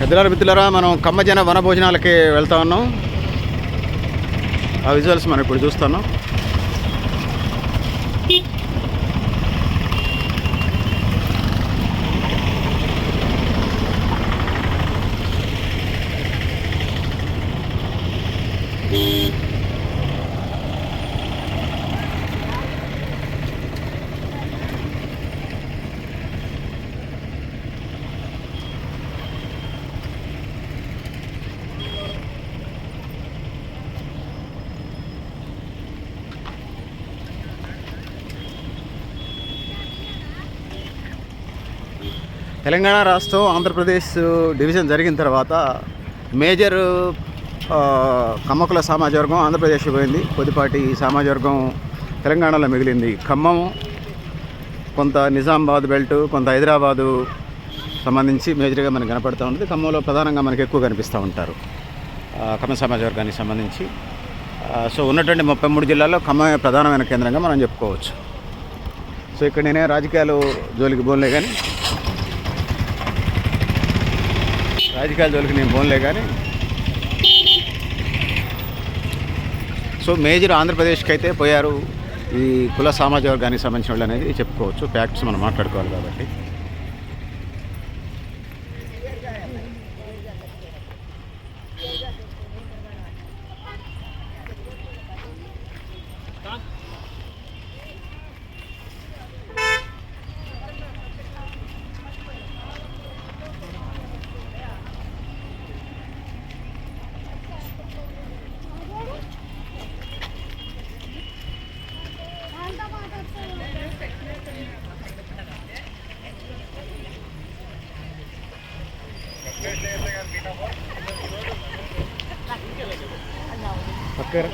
పెద్దలారా మిత్రులారా మనం కమ్మజన వన భోజనాలకి వెళ్తా ఉన్నాం. ఆ విజువల్స్ మనం ఇప్పుడు చూస్తున్నాం. తెలంగాణ రాష్ట్రం ఆంధ్రప్రదేశ్ డివిజన్ జరిగిన తర్వాత మేజర్ కమ్మకుల సామాజిక వర్గం ఆంధ్రప్రదేశ్ పోయింది. కొద్దిపాటి సామాజిక వర్గం తెలంగాణలో మిగిలింది. ఖమ్మం కొంత నిజామాబాద్ బెల్ట్ కొంత హైదరాబాదు సంబంధించి మేజర్గా మనకు కనపడుతూ ఉంటుంది ఖమ్మంలో ప్రధానంగా మనకు ఎక్కువ కనిపిస్తూ ఉంటారు ఖమ్మం ఖమ్మ సమాజ వర్గానికి సంబంధించి సో ఉన్నటువంటి ముప్పై మూడు జిల్లాల్లో ఖమ్మమే ప్రధానమైన కేంద్రంగా మనం చెప్పుకోవచ్చు. సో ఇక్కడ నేనే రాజకీయాలు జోలికి బోన్లే కానీ రాజకీయాల జోలికి నేను పోన్లే కానీ. సో మేజర్ ఆంధ్రప్రదేశ్కి అయితే పోయారు ఈ కుల సామాజ వర్గానికి సంబంధించిన వాళ్ళు అనేది చెప్పుకోవచ్చు. ఫ్యాక్ట్స్ మనం మాట్లాడుకోవాలి కాబట్టి. పక్కన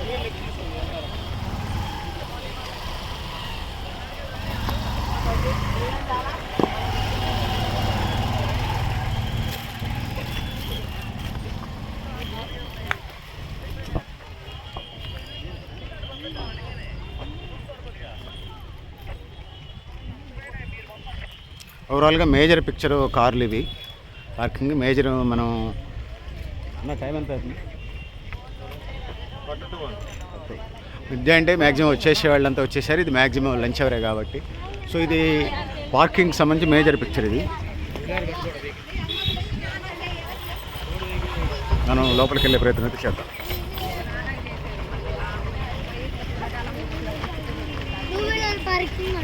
ఓవరాల్గా మేజర్ పిక్చర్ కార్లు ఇవి. పార్కింగ్ మేజర్ మనం అన్న టైం ఎంత అవుతుంది? విద్య అంటే మ్యాక్సిమం వచ్చేసే వాళ్ళంతా వచ్చేసారు. ఇది మ్యాక్సిమం లంచ్ అవరే కాబట్టి. సో ఇది పార్కింగ్ సంబంధించి మేజర్ పిక్చర్ ఇది. మనం లోపలికి వెళ్ళే ప్రయత్నం అయితే చేద్దాం. పార్కింగ్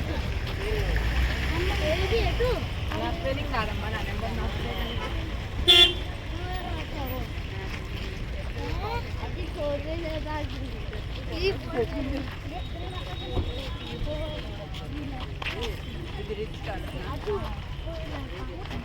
అటు ఏది ఎటు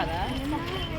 好的。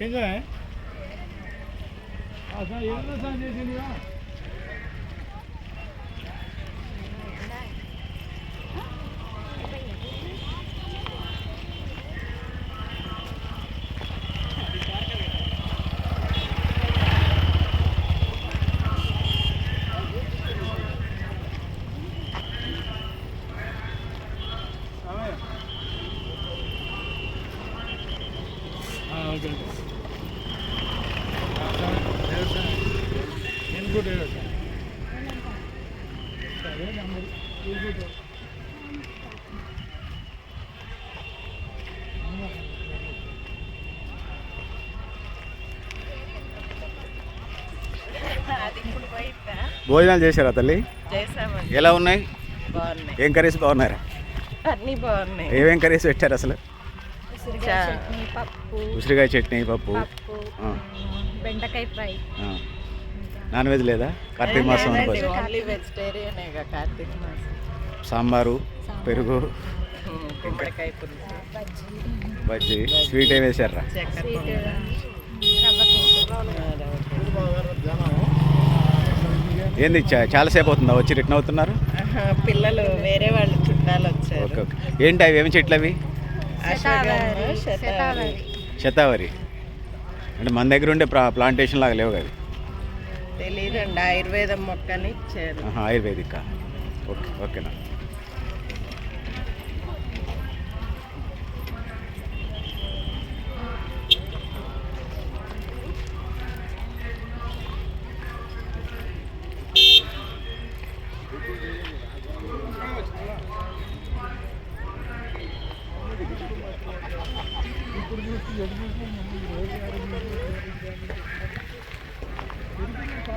కొంచెం భోజనాలు చేశారా తల్లి? ఎలా ఉన్నాయి? ఏం కర్రీస్ బాగున్నారా? అన్నీ బాగున్నాయి. ఏమేం కర్రీస్ పెట్టారు అసలు? ఉసిరికాయ చట్నీ పప్పు. బెండకాయ ఫ్రై. నాన్ వెజ్ లేదా? కార్తీక మాసం సాంబారు పెరుగు బజ్జీ స్వీట్ ఏం పొంగల్. ఏంది చాలాసేపు అవుతుందా? వచ్చి రిటర్న్ అవుతున్నారు? పిల్లలు వేరే వాళ్ళు చుట్టాలు వచ్చారు. ఓకే ఏంటి అవి? ఏమి చెట్లు అవి శతావరి. శతావరి. శతావరి. అంటే మన దగ్గర ఉండే ప్లా ప్లాంటేషన్ లాగా లేవు అవి. తెలీదండి ఆయుర్వేదం మొక్కని ఇచ్చారు. ఆయుర్వేదిక? ఓకే ఓకేనా. ఇంకా